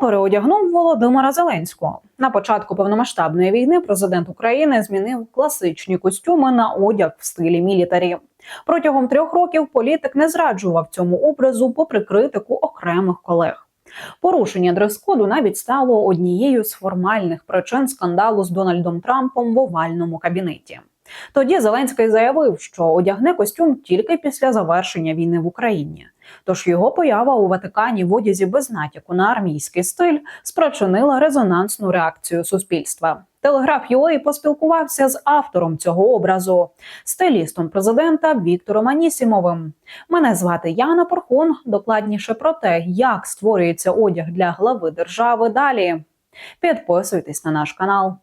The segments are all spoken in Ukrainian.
переодягнув Володимира Зеленського на початку повномасштабної війни. Президент України змінив класичні костюми на одяг в стилі мілітарі. Протягом трьох років політик не зраджував цьому образу, попри критику окремих колег. Порушення дрес-коду навіть стало однією з формальних причин скандалу з Дональдом Трампом в овальному кабінеті. Тоді Зеленський заявив, що одягне костюм тільки після завершення війни в Україні. Тож його поява у Ватикані в одязі без натяку на армійський стиль спричинила резонансну реакцію суспільства. Телеграф UA поспілкувався з автором цього образу, стилістом президента Віктором Анісімовим. Мене звати Яна Порхун. Докладніше про те, як створюється одяг для глави держави. Далі підписуйтесь на наш канал.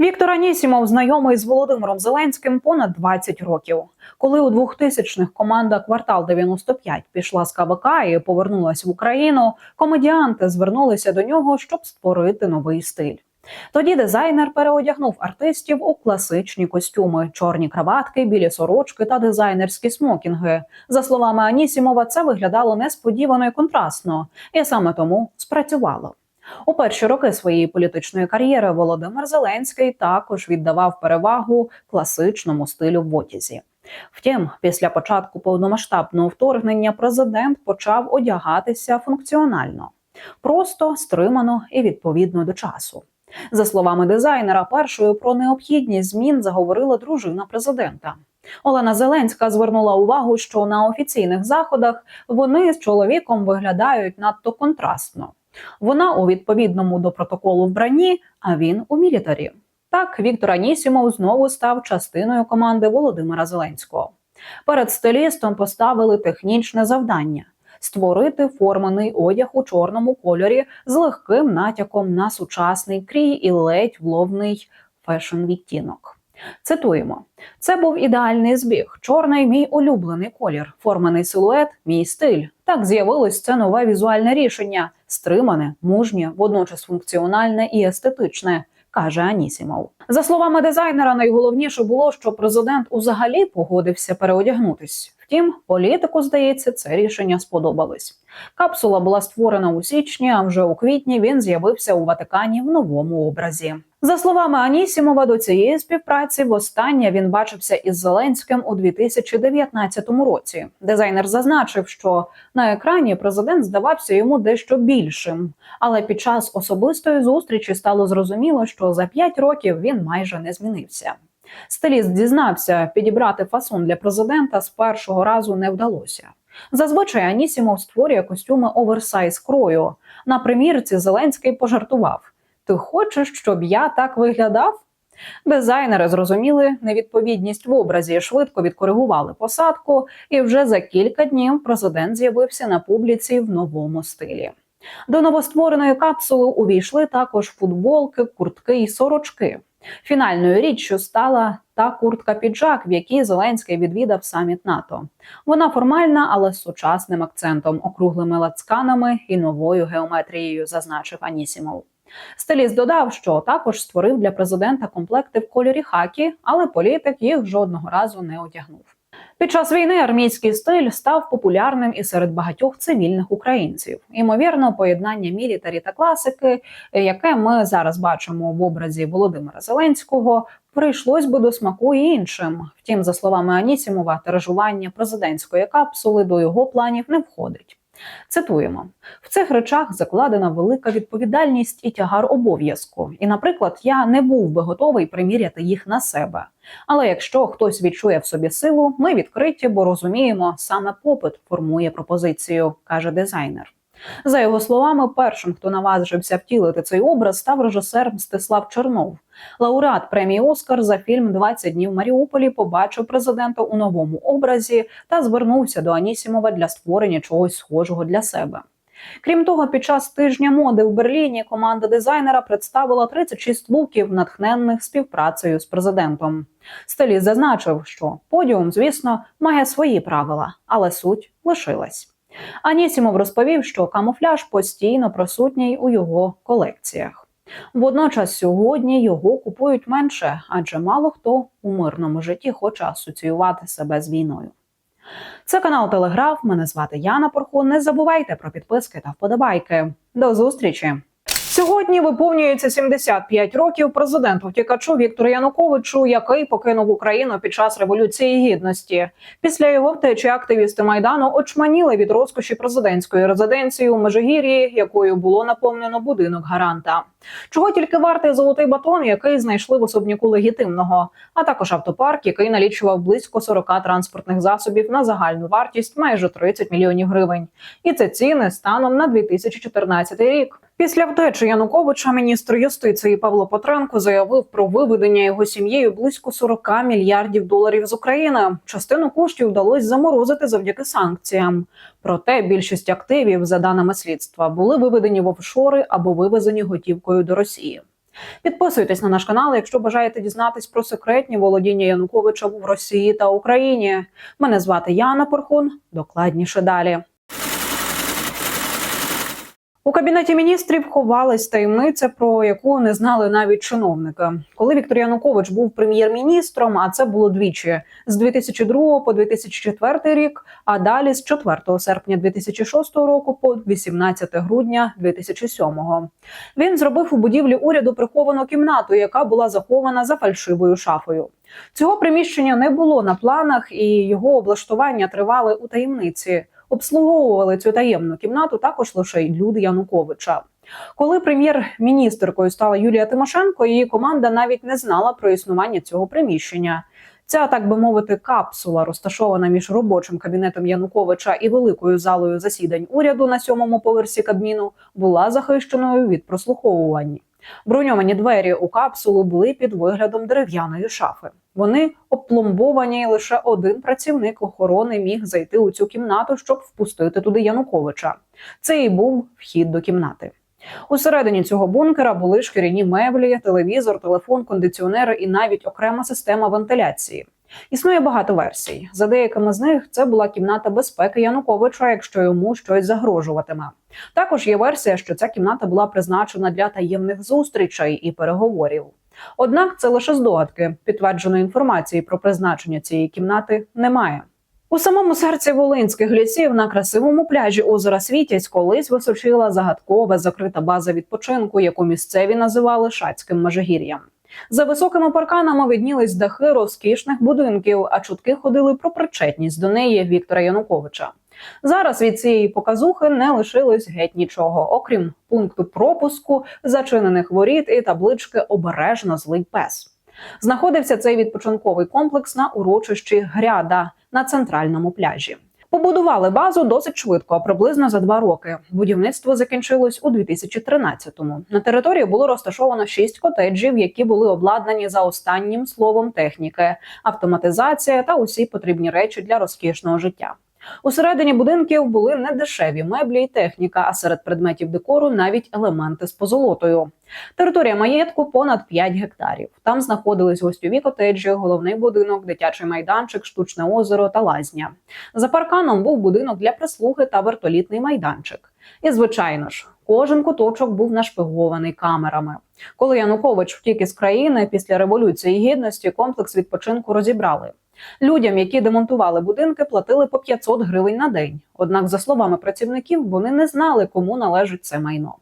Віктор Анісімов знайомий з Володимиром Зеленським понад 20 років. Коли у 2000-х команда Квартал 95 пішла з КВК і повернулась в Україну, комедіанти звернулися до нього, щоб створити новий стиль. Тоді дизайнер переодягнув артистів у класичні костюми, чорні краватки, білі сорочки та дизайнерські смокінги. За словами Анісімова, це виглядало несподівано і контрастно, і саме тому спрацювало. У перші роки своєї політичної кар'єри Володимир Зеленський також віддавав перевагу класичному стилю в одязі. Втім, після початку повномасштабного вторгнення президент почав одягатися функціонально, просто стримано і відповідно до часу. За словами дизайнера, першою про необхідність змін заговорила дружина президента. Олена Зеленська звернула увагу, що на офіційних заходах вони з чоловіком виглядають надто контрастно. Вона у відповідному до протоколу вбранні, а він у мілітарі. Так, Віктор Анісімов знову став частиною команди Володимира Зеленського. Перед стилістом поставили технічне завдання створити форманий одяг у чорному кольорі з легким натяком на сучасний крій і ледь вловний фешн відтінок. Цитуємо: це був ідеальний збіг. Чорний мій улюблений колір, форманий силует, мій стиль. Так з'явилось це нове візуальне рішення: стримане, мужнє, водночас функціональне і естетичне. Каже Анісімов. За словами дизайнера, найголовніше було, що президент узагалі погодився переодягнутись. Втім, політику, здається, це рішення сподобалось. Капсула була створена у січні, а вже у квітні він з'явився у Ватикані в новому образі. За словами Анісімова, до цієї співпраці востаннє він бачився із Зеленським у 2019 році. Дизайнер зазначив, що на екрані президент здавався йому дещо більшим, але під час особистої зустрічі стало зрозуміло, що за п'ять років він майже не змінився. Стиліст дізнався, підібрати фасон для президента з першого разу не вдалося. Зазвичай Анісімов створює костюми оверсайз крою. На примірці Зеленський пожартував. Ти хочеш, щоб я так виглядав? Дизайнери зрозуміли невідповідність в образі, швидко відкоригували посадку, і вже за кілька днів президент з'явився на публіці в новому стилі. До новоствореної капсули увійшли також футболки, куртки і сорочки. Фінальною річчю стала та куртка піджак, в якій Зеленський відвідав саміт НАТО. Вона формальна, але з сучасним акцентом, округлими лацканами і новою геометрією, зазначив Анісімов. Стиліст додав, що також створив для президента комплекти в кольорі хакі, але політик їх жодного разу не одягнув. Під час війни армійський стиль став популярним і серед багатьох цивільних українців. Імовірно, поєднання мілітарі та класики, яке ми зараз бачимо в образі Володимира Зеленського, прийшлось би до смаку і іншим. Втім, за словами Анісімова, тиражування президентської капсули до його планів не входить. Цитуємо в цих речах закладена велика відповідальність і тягар обов'язку. І, наприклад, я не був би готовий приміряти їх на себе. Але якщо хтось відчує в собі силу, ми відкриті, бо розуміємо, саме попит формує пропозицію, каже дизайнер. За його словами, першим, хто наважився втілити цей образ, став режисер Мстислав Чернов. Лауреат премії Оскар за фільм «20 днів в Маріуполі побачив президента у новому образі та звернувся до Анісімова для створення чогось схожого для себе. Крім того, під час тижня моди в Берліні команда дизайнера представила 36 луків, натхненних співпрацею з президентом. Стиліст зазначив, що подіум, звісно, має свої правила, але суть лишилась. Анісімов розповів, що камуфляж постійно присутній у його колекціях. Водночас сьогодні його купують менше, адже мало хто у мирному житті хоче асоціювати себе з війною. Це канал Телеграф. Мене звати Яна Порхун. Не забувайте про підписки та вподобайки. До зустрічі! Сьогодні виповнюється 75 років президенту втікачу Віктору Януковичу, який покинув Україну під час революції гідності. Після його втечі активісти майдану очманіли від розкоші президентської резиденції у Межигір'ї, якою було наповнено будинок гаранта. Чого тільки вартий золотий батон, який знайшли в особняку легітимного, а також автопарк, який налічував близько 40 транспортних засобів на загальну вартість майже 30 мільйонів гривень. І це ціни станом на 2014 рік. Після втечі Януковича міністр юстиції Павло Петренко заявив про виведення його сім'єю близько 40 мільярдів доларів з України. Частину коштів вдалося заморозити завдяки санкціям. Проте більшість активів, за даними слідства, були виведені в офшори або вивезені готівкою до Росії. Підписуйтесь на наш канал, якщо бажаєте дізнатись про секретні володіння Януковича в Росії та Україні. Мене звати Яна Порхун. Докладніше далі. У кабінеті міністрів ховалась таємниця, про яку не знали навіть чиновники. Коли Віктор Янукович був прем'єр-міністром, а це було двічі з 2002 по 2004 рік, а далі з 4 серпня 2006 року по 18 грудня 2007. Він зробив у будівлі уряду приховану кімнату, яка була захована за фальшивою шафою. Цього приміщення не було на планах, і його облаштування тривали у таємниці. Обслуговували цю таємну кімнату також лише й люди Януковича. Коли прем'єр-міністеркою стала Юлія Тимошенко, її команда навіть не знала про існування цього приміщення. Ця, так би мовити, капсула, розташована між робочим кабінетом Януковича і великою залою засідань уряду на сьомому поверсі Кабміну, була захищеною від прослуховувань. Броньовані двері у капсулу були під виглядом дерев'яної шафи. Вони опломбовані, і лише один працівник охорони міг зайти у цю кімнату, щоб впустити туди Януковича. Це і був вхід до кімнати. Усередині цього бункера були шкіряні меблі, телевізор, телефон, кондиціонери і навіть окрема система вентиляції. Існує багато версій. За деякими з них це була кімната безпеки Януковича, якщо йому щось загрожуватиме. Також є версія, що ця кімната була призначена для таємних зустрічей і переговорів. Однак це лише здогадки. Підтвердженої інформації про призначення цієї кімнати немає. У самому серці Волинських лісів на красивому пляжі озера Світязь колись височила загадкова закрита база відпочинку, яку місцеві називали Шацьким Межигір'ям. За високими парканами виднілись дахи розкішних будинків, а чутки ходили про причетність до неї Віктора Януковича. Зараз від цієї показухи не лишилось геть нічого, окрім пункту пропуску, зачинених воріт і таблички Обережно злий пес. Знаходився цей відпочинковий комплекс на урочищі Гряда на центральному пляжі. Побудували базу досить швидко, приблизно за два роки. Будівництво закінчилось у 2013-му. На території було розташовано шість котеджів, які були обладнані за останнім словом техніки, автоматизація та усі потрібні речі для розкішного життя. Усередині будинків були не дешеві меблі і техніка, а серед предметів декору навіть елементи з позолотою. Територія маєтку понад 5 гектарів. Там знаходились гостьові котеджі, головний будинок, дитячий майданчик, штучне озеро та лазня. За парканом був будинок для прислуги та вертолітний майданчик. І, звичайно ж, кожен куточок був нашпигований камерами. Коли Янукович втік із країни після революції гідності, комплекс відпочинку розібрали. Людям, які демонтували будинки, платили по 500 гривень на день. Однак, за словами працівників, вони не знали, кому належить це майно.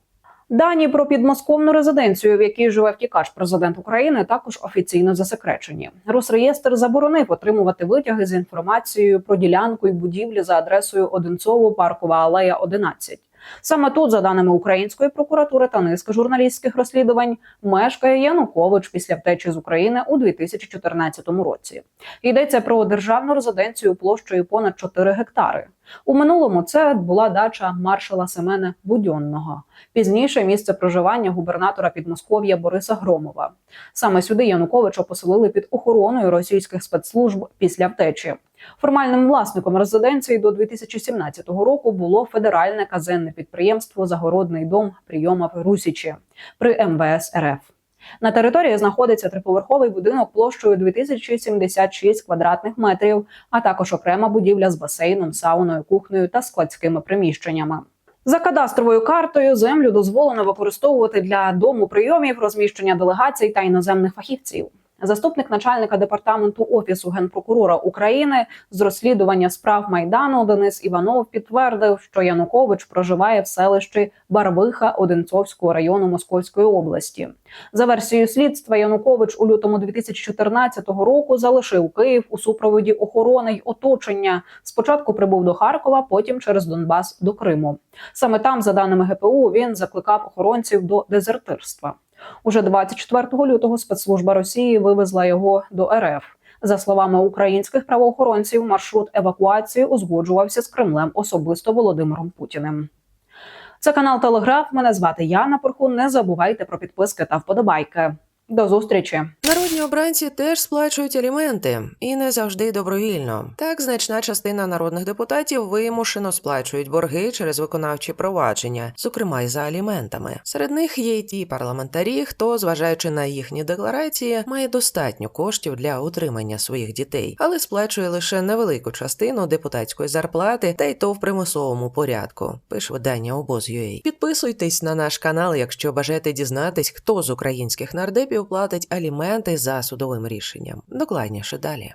Дані про підмосковну резиденцію, в якій живе втікач президент України, також офіційно засекречені. Росреєстр заборонив отримувати витяги з інформацією про ділянку і будівлі за адресою Одинцово, Паркова алея 11. Саме тут, за даними української прокуратури та низки журналістських розслідувань, мешкає Янукович після втечі з України у 2014 році. Йдеться про державну резиденцію площею понад 4 гектари. У минулому це була дача маршала Семена Будьонного. Пізніше місце проживання губернатора Підмосков'я Бориса Громова. Саме сюди Януковича поселили під охороною російських спецслужб після втечі. Формальним власником резиденції до 2017 року було федеральне казенне підприємство Загородний дом прийома в Русічі при МВС РФ. На території знаходиться триповерховий будинок площею 2076 квадратних метрів, а також окрема будівля з басейном, сауною, кухнею та складськими приміщеннями. За кадастровою картою землю дозволено використовувати для дому прийомів, розміщення делегацій та іноземних фахівців. Заступник начальника департаменту офісу генпрокурора України з розслідування справ майдану Денис Іванов підтвердив, що Янукович проживає в селищі Барвиха Одинцовського району Московської області. За версією слідства, Янукович у лютому 2014 року залишив Київ у супроводі охорони й оточення. Спочатку прибув до Харкова, потім через Донбас до Криму. Саме там, за даними ГПУ, він закликав охоронців до дезертирства. Уже 24 лютого спецслужба Росії вивезла його до РФ. За словами українських правоохоронців, маршрут евакуації узгоджувався з Кремлем особисто Володимиром Путіним. Це канал Телеграф. Мене звати Яна Порхун. Не забувайте про підписки та вподобайки. До зустрічі. Народні обранці теж сплачують аліменти і не завжди добровільно. Так, значна частина народних депутатів вимушено сплачують борги через виконавчі провадження, зокрема й за аліментами. Серед них є й ті парламентарі, хто, зважаючи на їхні декларації, має достатньо коштів для утримання своїх дітей, але сплачує лише невелику частину депутатської зарплати, та й то в примусовому порядку. Пише видання обоз.ua. Підписуйтесь на наш канал, якщо бажаєте дізнатись, хто з українських нардепів платить аліменти за судовим рішенням. Докладніше далі.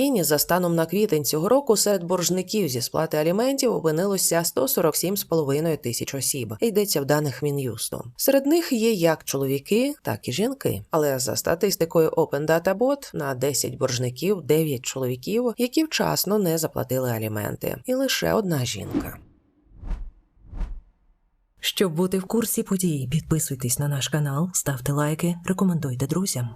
Україні за станом на квітень цього року серед боржників зі сплати аліментів опинилося 147,5 тисяч осіб. Йдеться в даних мін'юсту. Серед них є як чоловіки, так і жінки. Але за статистикою Open Data Bot на 10 боржників 9 чоловіків, які вчасно не заплатили аліменти, і лише одна жінка. Щоб бути в курсі подій, підписуйтесь на наш канал, ставте лайки, рекомендуйте друзям.